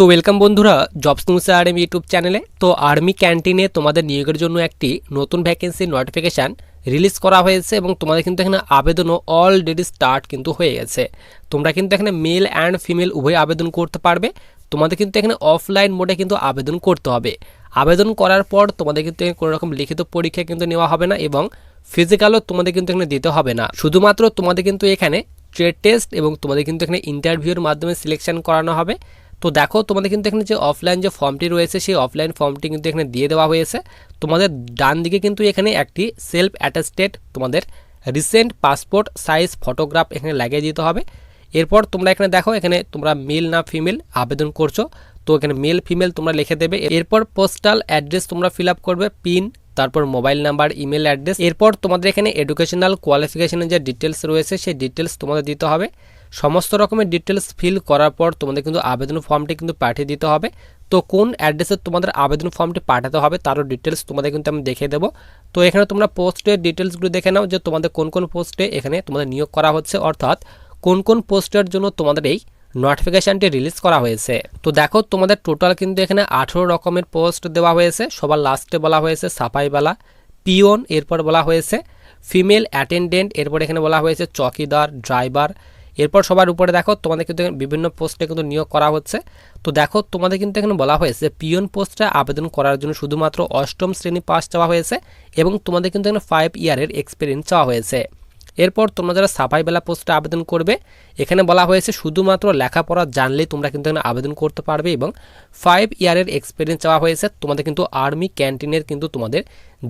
তো ওয়েলকাম বন্ধুরা jobs news R M YouTube চ্যানেলে তো আর্মি ক্যান্টিনে তোমাদের নিয়োগের জন্য একটি নতুন ভ্যাকেন্সি নোটিফিকেশান রিলিজ করা হয়েছে এবং তোমাদের কিন্তু এখানে আবেদনও অলরেডি স্টার্ট কিন্তু হয়ে গেছে। তোমরা কিন্তু এখানে মেল অ্যান্ড ফিমেল উভয় আবেদন করতে পারবে। তোমাদের কিন্তু এখানে অফলাইন মোডে কিন্তু আবেদন করতে হবে। আবেদন করার পর তোমাদের কিন্তু কোনো রকম লিখিত পরীক্ষা কিন্তু নেওয়া হবে না এবং ফিজিক্যালও তোমাদের কিন্তু এখানে দিতে হবে না। শুধুমাত্র তোমাদের কিন্তু এখানে ট্রেড টেস্ট এবং তোমাদের কিন্তু এখানে ইন্টারভিউর মাধ্যমে সিলেকশন করানো হবে। তো দেখো, তোমাদের কিন্তু এখানে যে অফলাইন যে ফর্মটি রয়েছে, সেই অফলাইন ফর্মটি কিন্তু এখানে দিয়ে দেওয়া হয়েছে। তোমাদের ডান দিকে কিন্তু এখানে একটি সেলফ অ্যাটাস্টেড তোমাদের রিসেন্ট পাসপোর্ট সাইজ ফটোগ্রাফ এখানে লাগিয়ে দিতে হবে। এরপর তোমরা এখানে দেখো, এখানে তোমরা মেল না ফিমেল আবেদন করছ। তো এখানে মেল ফিমেল তোমরা লিখে দেবে। এরপর পোস্টাল অ্যাড্রেস তোমরা ফিল করবে পিন তারপর মোবাইল নাম্বার ইমেল অ্যাড্রেস এরপর তোমাদের এখানে এডুকেশনাল কোয়ালিফিকেশনের যে ডিটেলস রয়েছে, সেই ডিটেলস তোমাদের দিতে হবে। সমস্ত রকমের ডিটেলস ফিল করার পর তোমাদের কিন্তু আবেদন ফর্মটি কিন্তু পাঠিয়ে দিতে হবে। তো কোন অ্যাড্রেসে তোমাদের আবেদন ফর্মটি পাঠাতে হবে তারও ডিটেলস তোমাদের কিন্তু আমি দেখিয়ে দেবো। তো এখানে তোমরা পোস্টের ডিটেলসগুলো দেখে নাও যে তোমাদের কোন কোন পোস্টে এখানে তোমাদের নিয়োগ করা হচ্ছে, অর্থাৎ কোন কোন পোস্টের জন্য তোমাদের এই নোটিফিকেশানটি রিলিজ করা হয়েছে। তো দেখো তোমাদের টোটাল কিন্তু এখানে আঠেরো রকমের পোস্ট দেওয়া হয়েছে, সবার লাস্টে বলা হয়েছে সাফাইবালা, পিওন এরপর বলা হয়েছে ফিমেল অ্যাটেন্ডেন্ট এরপর এখানে বলা হয়েছে চকিদার ড্রাইভার এরপর সবার উপরে দেখো, তোমাদের কিন্তু বিভিন্ন পোস্টে কিন্তু নিয়োগ করা হচ্ছে। তো দেখো, তোমাদের কিন্তু এখানে বলা হয়েছে পিওন পোস্টে আবেদন করার জন্য শুধুমাত্র অষ্টম শ্রেণি পাস চাওয়া হয়েছে এবং তোমাদের কিন্তু এখানে ফাইভ ইয়ারের এক্সপিরিয়েন্স চাওয়া হয়েছে। এরপর তোমরা যারা সাফাই বেলা পোস্টে আবেদন করবে, এখানে বলা হয়েছে শুধুমাত্র লেখাপড়া জানলেই তোমরা কিন্তু এখানে আবেদন করতে পারবে এবং ফাইভ ইয়ারের এক্সপিরিয়েন্স চাওয়া হয়েছে। তোমাদের কিন্তু আর্মি ক্যান্টিনের কিন্তু তোমাদের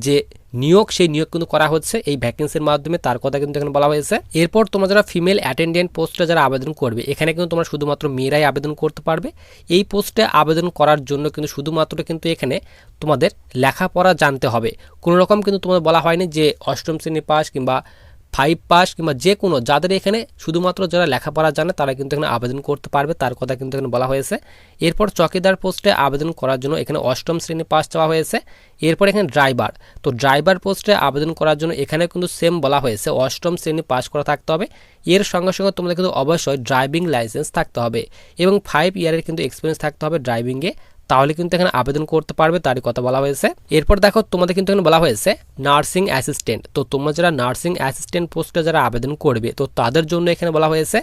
যে নিয়োগ, সেই নিয়োগ কিন্তু করা হচ্ছে। এই ভ্যাকেন্সির মাধ্যমে তার কথা কিন্তু এখানে বলা হয়েছে। এরপর তোমরা যারা ফিমেল অ্যাটেন্ডেন্ট পোস্টে যারা আবেদন করবে, এখানে কিন্তু তোমরা শুধুমাত্র মেয়েরাই আবেদন করতে পারবে। এই পোস্টে আবেদন করার জন্য কিন্তু শুধুমাত্র কিন্তু এখানে তোমাদের লেখাপড়া জানতে হবে। কোনো রকম কিন্তু তোমাদের বলা হয়নি যে অষ্টম শ্রেণি পাস কিংবা ফাইভ পাস কিংবা যে কোনো যাদের এখানে শুধুমাত্র যারা লেখাপড়া জানে তারা কিন্তু এখানে আবেদন করতে পারবে, তার কথা কিন্তু এখানে বলা হয়েছে। এরপর চকিদার পোস্টে আবেদন করার জন্য এখানে অষ্টম শ্রেণি পাস চাওয়া হয়েছে। এরপর এখানে ড্রাইভার তো ড্রাইভার পোস্টে আবেদন করার জন্য এখানে কিন্তু সেম বলা হয়েছে, অষ্টম শ্রেণি পাস করা থাকতে হবে। এর সঙ্গে সঙ্গে তোমাদের কিন্তু অবশ্যই ড্রাইভিং লাইসেন্স থাকতে হবে এবং ফাইভ ইয়ারের কিন্তু এক্সপিরিয়েন্স থাকতে হবে ড্রাইভিংয়ে তাহলে কিন্তু এখানে আবেদন করতে পারবে, তারই কথা বলা হয়েছে। এরপর দেখো, তোমাদের কিন্তু এখানে বলা হয়েছে নার্সিং অ্যাসিস্ট্যান্ট তো তোমরা যারা নার্সিং অ্যাসিস্ট্যান্ট পোস্টে যারা আবেদন করবে, তো তাদের জন্য এখানে বলা হয়েছে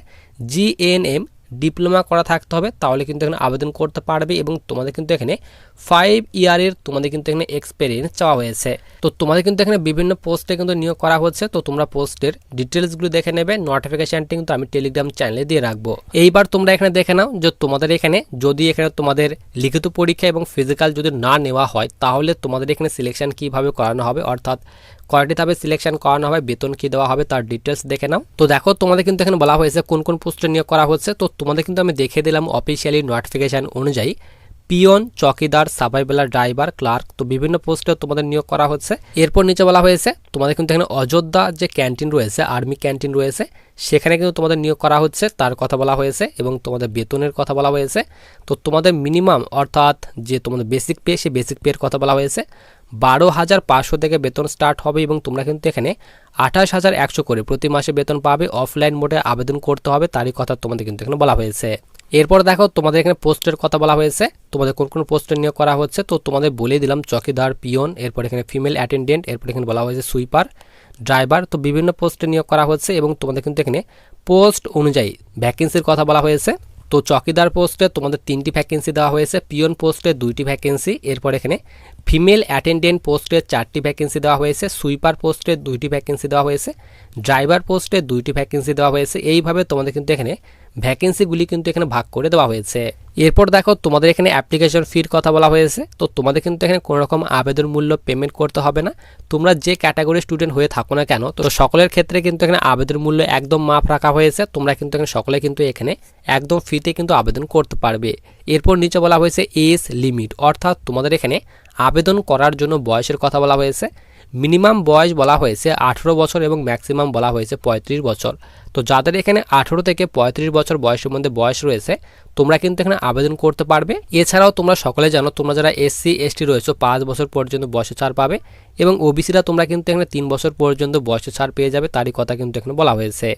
জিএনএম ডিপ্লোমা করা থাকতে হবে, তাহলে কিন্তু এখানে আবেদন করতে পারবে এবং তোমাদের কিন্তু এখানে ফাইভ ইয়ারের তোমাদের কিন্তু এখানে এক্সপিরিয়েন্স চাওয়া হয়েছে। তো তোমাদের কিন্তু এখানে বিভিন্ন পোস্টে কিন্তু নিয়োগ করা হচ্ছে, তো তোমরা পোস্টের ডিটেলসগুলো দেখে নেবে নোটিফিকেশানটি কিন্তু আমি টেলিগ্রাম চ্যানেলে দিয়ে রাখব। এইবার তোমরা এখানে দেখে নাও যে তোমাদের এখানে যদি এখানে তোমাদের লিখিত পরীক্ষা এবং ফিজিক্যাল যদি না নেওয়া হয়, তাহলে তোমাদের এখানে সিলেকশন কীভাবে করানো হবে, অর্থাৎ কয়টি ধাপে সিলেকশন করানো হবে, বেতন কি দেওয়া হবে, তার ডিটেলস দেখে নাও। তো দেখো, তোমাদের কিন্তু এখানে বলা হয়েছে কোন কোন পোস্টে নিয়োগ করা হচ্ছে। তো তোমাদের কিন্তু আমি দেখে দিলাম অফিসিয়ালি নোটিফিকেশান অনুযায়ী পিয়ন, চকিদার সাবাইবেলার ড্রাইভার ক্লার্ক তো বিভিন্ন পোস্টে তোমাদের নিয়োগ করা হচ্ছে। এরপর নিচে বলা হয়েছে, তোমাদের কিন্তু এখানে অযোধ্যা যে ক্যান্টিন রয়েছে আর্মি ক্যান্টিন রয়েছে, সেখানে কিন্তু তোমাদের নিয়োগ করা হচ্ছে, তার কথা বলা হয়েছে এবং তোমাদের বেতনের কথা বলা হয়েছে। তো তোমাদের মিনিমাম অর্থাৎ যে তোমাদের বেসিক পে সে বেসিক পের কথা বলা হয়েছে। বারো হাজার পাঁচশো থেকে বেতন স্টার্ট হবে এবং তোমরা কিন্তু এখানে আঠাশ হাজার একশো করে প্রতি মাসে বেতন পাবে। অফলাইন মোডে আবেদন করতে হবে, তারই কথা তোমাদের কিন্তু এখানে বলা হয়েছে। এরপর দেখো, তোমাদের এখানে পোস্টের কথা বলা হয়েছে। তোমাদের কোন কোন পোস্টে নিয়োগ করা হচ্ছে, তো তোমাদের বলে দিলাম, চকিদার, পিয়ন, এরপর এখানে ফিমেল অ্যাটেন্ডেন্ট এরপর এখানে বলা হয়েছে সুইপার ড্রাইভার তো বিভিন্ন পোস্টে নিয়োগ করা হচ্ছে এবং তোমাদের কিন্তু এখানে পোস্ট অনুযায়ী ভ্যাকেন্সির কথা বলা হয়েছে। তো চকিদার পোস্টে তোমাদের তিনটি ভ্যাকেন্সি দেওয়া হয়েছে, পিয়ন পোস্টে দুইটি ভ্যাকেন্সি এরপর এখানে ফিমেল অ্যাটেন্ডেন্ট পোস্টে চারটি ভ্যাকেন্সি দেওয়া হয়েছে সুইপার পোস্টে দুইটি ভ্যাকেন্সি দেওয়া হয়েছে ড্রাইভার পোস্টে দুইটি ভ্যাকেন্সি দেওয়া হয়েছে। এইভাবে তোমাদের কিন্তু এখানে ভ্যাকেন্সিগুলি কিন্তু এখানে ভাগ করে দেওয়া হয়েছে। এরপর দেখো, তোমাদের এখানে অ্যাপ্লিকেশন ফির কথা বলা হয়েছে। তো তোমাদের কিন্তু এখানে কোনো রকম আবেদন মূল্য পেমেন্ট করতে হবে না। তোমরা যে ক্যাটাগরি স্টুডেন্ট হয়ে থাকো না কেন, তো সকলের ক্ষেত্রে কিন্তু এখানে আবেদন মূল্য একদম মাপ রাখা হয়েছে। তোমরা কিন্তু এখানে সকলে কিন্তু এখানে একদম ফ্রিতে কিন্তু আবেদন করতে পারবে। এরপর নিচে বলা হয়েছে এজ লিমিট অর্থাৎ তোমাদের এখানে আবেদন করার জন্য বয়সের কথা বলা হয়েছে। মিনিমাম বয়স বলা হয়েছে আঠেরো বছর এবং ম্যাক্সিমাম বলা হয়েছে পঁয়ত্রিশ বছর। তো যাদের এখানে আঠেরো থেকে পঁয়ত্রিশ বছর বয়সের মধ্যে বয়স রয়েছে, তোমরা কিন্তু এখানে আবেদন করতে পারবে। এছাড়াও তোমরা সকলে জানো, তোমরা যারা এসসি এসটি রয়েছে, পাঁচ বছর পর্যন্ত বয়সে ছাড় পাবে এবং ওবিসিরা তোমরা কিন্তু এখানে তিন বছর পর্যন্ত বয়সে ছাড় পেয়ে যাবে, তারই কথা কিন্তু এখানে বলা হয়েছে।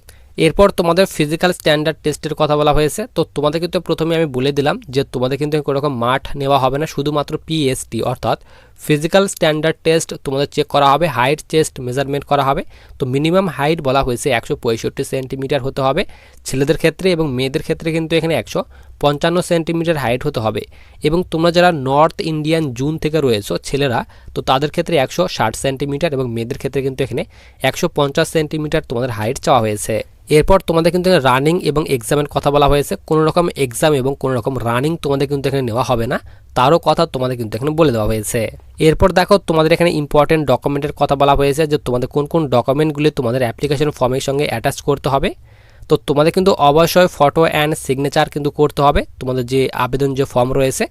এরপর তোমাদের ফিজিক্যাল স্ট্যান্ডার্ড টেস্টের কথা বলা হয়েছে। তো তোমাদের কিন্তু প্রথমে আমি বলে দিলাম যে তোমাদের কিন্তু কোনো রকম মাঠ নেওয়া হবে না, শুধুমাত্র পিএসটি অর্থাৎ ফিজিক্যাল স্ট্যান্ডার্ড টেস্ট তোমাদের চেক করা হবে হাইট চেস্ট মেজারমেন্ট করা হবে। তো মিনিমাম হাইট বলা হয়েছে একশো পঁয়ষট্টি সেন্টিমিটার হতে হবে। ছেলেদের ক্ষেত্রে এবং মেয়েদের ক্ষেত্রে কিন্তু এখানে একশো পঞ্চান্ন সেন্টিমিটার হাইট হতে হবে। এবং তোমরা যারা নর্থ ইন্ডিয়ান জুন থেকে রয়েছো ছেলেরা, তো তাদের ক্ষেত্রে একশো ষাট সেন্টিমিটার এবং মেয়েদের ক্ষেত্রে কিন্তু এখানে একশো পঞ্চাশ সেন্টিমিটার তোমাদের হাইট চাওয়া হয়েছে। এরপর তোমাদের কিন্তু রানিং এবং এক্সামের কথা বলা হয়েছে। কোনো রকম এক্সাম এবং কোনো রকম রানিং তোমাদের কিন্তু এখানে নেওয়া হবে না। তারও কথা তোমাদের কিন্তু এখানে বলে দেওয়া হয়েছে। এরপর দেখো, তোমাদের এখানে ইম্পর্টেন্ট ডকুমেন্টের কথা বলা হয়েছে যে তোমাদের কোন কোন ডকুমেন্টগুলি তোমাদের অ্যাপ্লিকেশন ফর্মের সঙ্গে অ্যাটাচ করতে হবে। তো তোমাদের কিন্তু অবশ্যই ফটো অ্যান্ড সিগনেচার কিন্তু করতে হবে। তোমাদের যে আবেদন যে ফর্ম রয়েছে,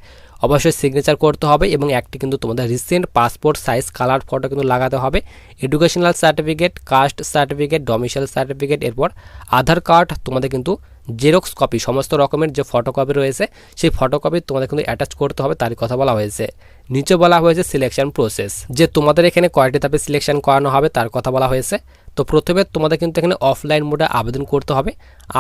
অবশ্যই সিগনেচার করতে হবে এবং একটি কিন্তু তোমাদের recent passport size colour photo কিন্তু লাগাতে হবে। Educational certificate caste certificate domicile certificate এরপর আধার কার্ড তোমাদের কিন্তু জেরক্স কপি সমস্ত রকমের যে ফটোকপি রয়েছে, সেই ফটোকপি তোমাদের কিন্তু অ্যাটাচ করতে হবে, তারই কথা বলা হয়েছে। নিচে বলা হয়েছে সিলেকশন প্রসেস যে তোমাদের এখানে কয়টি ধাপে সিলেকশন করানো হবে, তার কথা বলা হয়েছে। তো প্রথমে তোমাদের কিন্তু এখানে অফলাইন মোডে আবেদন করতে হবে।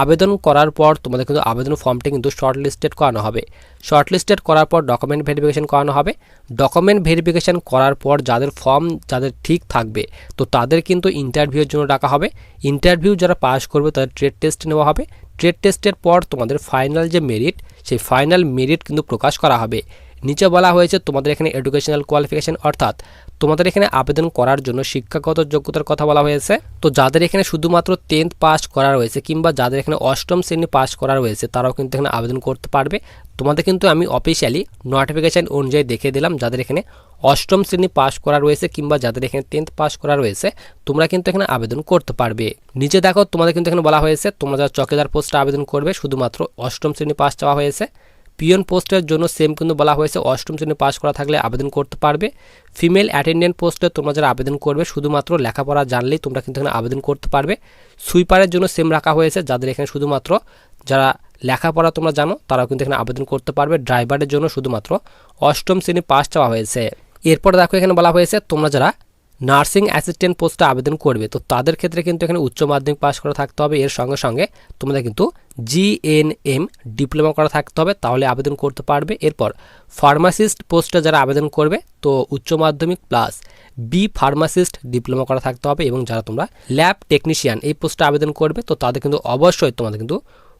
আবেদন করার পর তোমাদের কিন্তু আবেদন ফর্মটি কিন্তু শর্টলিস্টেড করানো হবে। শর্টলিস্টেড করার পর ডকুমেন্ট ভেরিফিকেশন করানো হবে। ডকুমেন্ট ভেরিফিকেশন করার পর যাদের ফর্ম যাদের ঠিক থাকবে, তো তাদের কিন্তু ইন্টারভিউর জন্য ডাকা হবে। ইন্টারভিউ যারা পাস করবে, তাদের ট্রেড টেস্ট নেওয়া হবে। ট্রেড টেস্টের পর তোমাদের ফাইনাল যে মেরিট সেই ফাইনাল মেরিট কিন্তু প্রকাশ করা হবে। নিচে বলা হয়েছে তোমাদের এখানে এডুকেশনাল কোয়ালিফিকেশান অর্থাৎ তোমাদের এখানে আবেদন করার জন্য শিক্ষাগত যোগ্যতার কথা বলা হয়েছে। তো যাদের এখানে শুধুমাত্র টেন্থ পাস করা রয়েছে কিংবা যাদের এখানে অষ্টম শ্রেণি পাস করা রয়েছে, তারাও কিন্তু এখানে আবেদন করতে পারবে। তোমাদের কিন্তু আমি অফিসিয়ালি নোটিফিকেশান অনুযায়ী দেখে দিলাম, যাদের এখানে অষ্টম শ্রেণি পাস করা রয়েছে কিংবা যাদের এখানে টেন্থ পাস করা রয়েছে, তোমরা কিন্তু এখানে আবেদন করতে পারবে। নিচে দেখো, তোমাদের কিন্তু এখানে বলা হয়েছে, তোমরা যারা চকেদার পোস্টে আবেদন করবে, শুধুমাত্র অষ্টম শ্রেণি পাস চাওয়া হয়েছে। পিয়ন পোস্টের জন্য সেম কিন্তু বলা হয়েছে, অষ্টম শ্রেণি পাস করা থাকলে আবেদন করতে পারবে। ফিমেল অ্যাটেন্ডেন্ট পোস্টে তোমরা যারা আবেদন করবে, শুধুমাত্র লেখাপড়া জানলেই তোমরা কিন্তু এখানে আবেদন করতে পারবে। সুইপারের জন্য সেম রাখা হয়েছে, যাদের এখানে শুধুমাত্র যারা লেখাপড়া তোমরা জানো, তারাও কিন্তু এখানে আবেদন করতে পারবে। ড্রাইভারের জন্য শুধুমাত্র অষ্টম শ্রেণি পাস চাওয়া হয়েছে। এরপর দেখো এখানে বলা হয়েছে, তোমরা যারা নার্সিং অ্যাসিস্ট্যান্ট পোস্টে আবেদন করবে, তো তাদের ক্ষেত্রে কিন্তু এখানে উচ্চ মাধ্যমিক পাস করা থাকতে হবে। এর সঙ্গে সঙ্গে তোমাদের কিন্তু জিএনএম ডিপ্লোমা করা থাকতে হবে, তাহলে আবেদন করতে পারবে। এরপর ফার্মাসিস্ট পোস্টে যারা আবেদন করবে, তো উচ্চ মাধ্যমিক প্লাস বি ফার্মাসিস্ট ডিপ্লোমা করা থাকতে হবে এবং যারা তোমরা ল্যাব টেকনিশিয়ান এই পোস্টে আবেদন করবে, তো তাদের কিন্তু অবশ্যই তোমাদের কিন্তু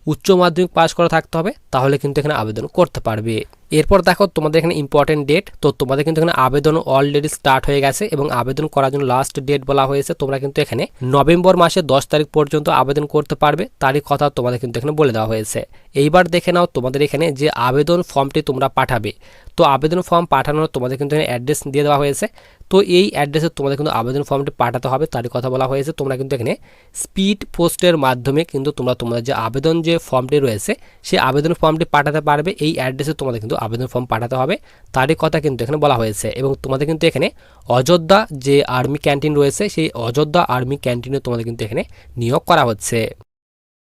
উচ্চ মাধ্যমিক পাস করা থাকতে হবে, তাহলে কিন্তু এখানে আবেদন করতে পারবে। এরপর দেখো তোমাদের এখানে ইম্পর্টেন্ট ডেট তো তোমাদের কিন্তু এখানে আবেদন অলরেডি স্টার্ট হয়ে গেছে এবং আবেদন করার জন্য লাস্ট ডেট বলা হয়েছে। তোমরা কিন্তু এখানে নভেম্বর মাসে দশ তারিখ পর্যন্ত আবেদন করতে পারবে, তারই কথা তোমাদের কিন্তু এখানে বলে দেওয়া হয়েছে। এইবার দেখে নাও তোমাদের এখানে যে আবেদন ফর্মটি তোমরা পাঠাবে। তো আবেদন ফর্ম পাঠানোর তোমাদের কিন্তু এখানে অ্যাড্রেস দিয়ে দেওয়া হয়েছে। তো এই অ্যাড্রেসে তোমাদের কিন্তু আবেদন ফর্মটি পাঠাতে হবে, তারই কথা বলা হয়েছে। তোমরা কিন্তু এখানে স্পিড পোস্টের মাধ্যমে কিন্তু তোমরা তোমাদের যে আবেদন যে ফর্মটি রয়েছে সেই আবেদন ফর্মটি পাঠাতে পারবে। এই অ্যাড্রেসে তোমাদের কিন্তু আবেদন ফর্ম পাঠাতে হবে, তারই কথা কিন্তু এখানে বলা হয়েছে। এবং তোমাদের কিন্তু এখানে অযোধ্যা যে আর্মি ক্যান্টিন রয়েছে, সেই অযোধ্যা আর্মি ক্যান্টিনে তোমাদের কিন্তু এখানে নিয়োগ করা হচ্ছে।